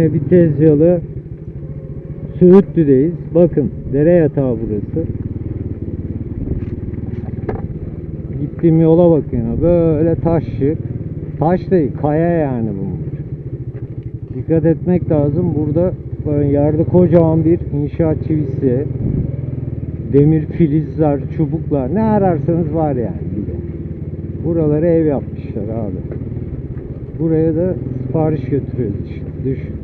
yine bir tez yalı Söğütlü'deyiz. Bakın dere yatağı burası. Gittiğim yola bakın. Böyle taşlık. Taş değil kaya yani bunlar. Dikkat etmek lazım. Burada yerde kocaman bir inşaat çivisi. Demir filizler, çubuklar ne ararsanız var yani bir de. Buraları ev yapmışlar abi. Buraya da sipariş götürüyoruz işte. Düşün.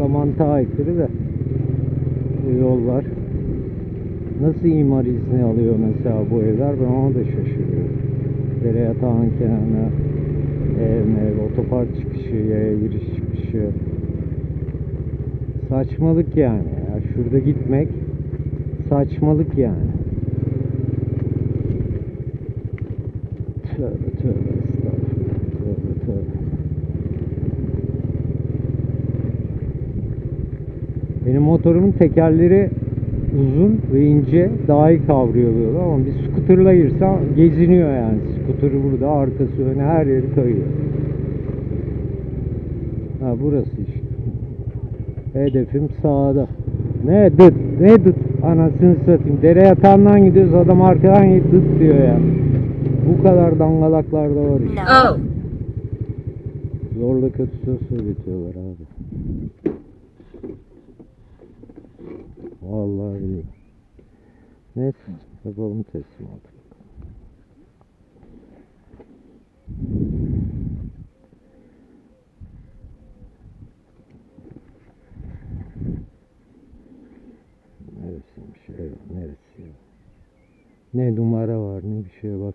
Akla mantığa aykırı da bu yollar. Nasıl imar izni alıyor mesela bu evler ben ona da şaşırıyorum. Dere yatağının kenarına ev mev, otopark çıkışı, yaya giriş çıkışı. Saçmalık yani. Ya şurada gitmek saçmalık yani. Tövbe tövbe estağfurullah. Tövbe tövbe. Benim motorumun tekerleri uzun ve ince daha iyi kavruyor böyle ama bir skuterla girsem geziniyor yani. Skuter burada arkası öne her yeri kayıyor. Ha burası işte. Hedefim sağda. Ne dıt ne dıt anasını satayım. Dere yatağından gidiyoruz adam arkadan git dıt diyor ya. Bu kadar dangalaklar da var işte. Oh. Zorla kötü söz söyletiyorlar abi. Vallahi billahi. Neyse yapalım teslimatı. Neresiymiş şey neresi? Ne numara var ne bir şeye bak.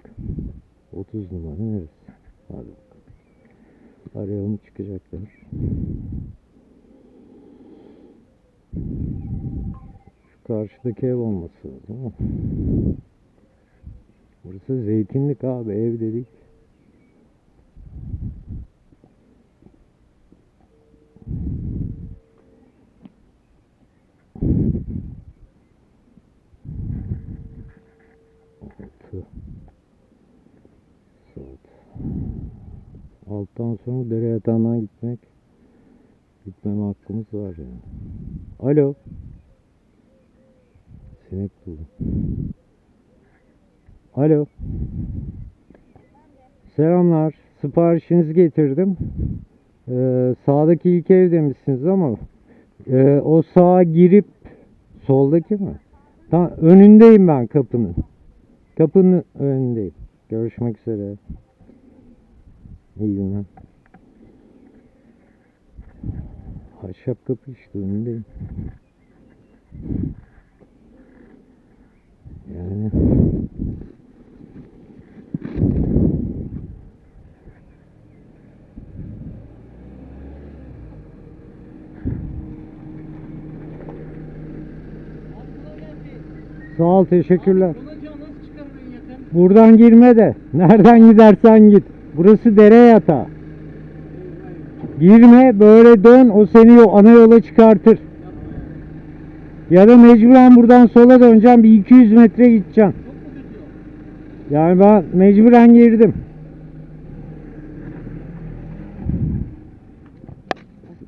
30 numara neresi? Hadi bakalım. Arayalım çıkacaklar. Karşıdaki ev olması lazım. Burası zeytinlik abi ev dedik. Alttan sonra dere yatağından gitmek gitmeme hakkımız var yani. Alo. Sinek buldum. Alo. Selamlar. Siparişinizi getirdim. Ee, sağdaki ilk ev demişsiniz ama e, o sağa girip soldaki mi? Tam önündeyim ben kapının. Kapının önündeyim. Görüşmek üzere. İyi günler. Ahşap kapı işte önündeyim. Yani Sağ ol teşekkürler. Buradan girme de. Nereden gidersen git. Burası dere yatağı. Girme böyle dön o seni yo- ana yola çıkartır. Ya da mecburen buradan sola döneceğim bir 200 metre gideceğim. Yani ben mecburen girdim.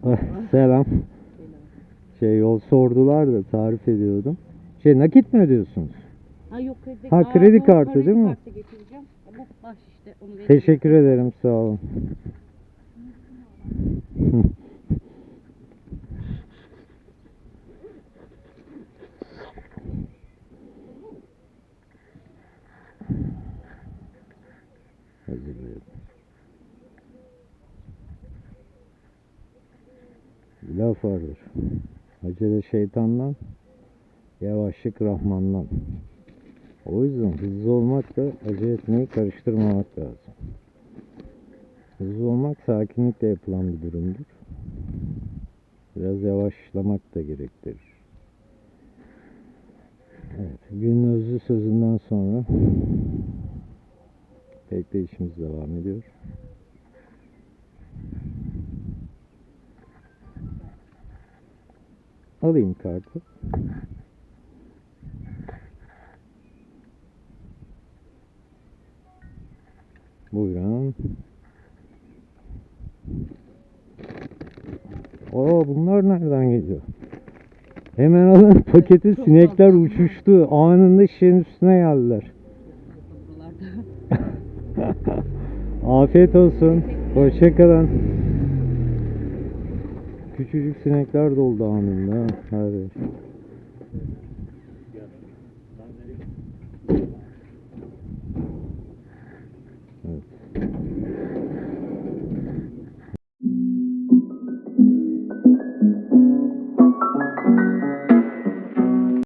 Ah, Selam. Şey yol sordular da tarif ediyordum. Şey nakit mi ödüyorsunuz? Ha yok kredi, Ha, kredi kartı değil mi? kartı getireceğim. Bu baş işte onu vereceğim. Teşekkür ederim sağ olun. Hazırlayalım. Laf vardır. Acele şeytandan, yavaşlık Rahman'dan. O yüzden hızlı olmakla acele etmeyi karıştırmamak lazım. Hızlı olmak sakinlikle yapılan bir durumdur. Biraz yavaşlamak da gerektirir. Evet, günün özlü sözünden sonra bekleyişimiz devam ediyor. Alayım kartı. Buyurun. Oo bunlar nereden geliyor? Hemen alın paketi sinekler uçuştu. Anında şişenin üstüne geldiler. Afiyet olsun. Hoşçakalın. Küçücük sinekler doldu anında. Hadi.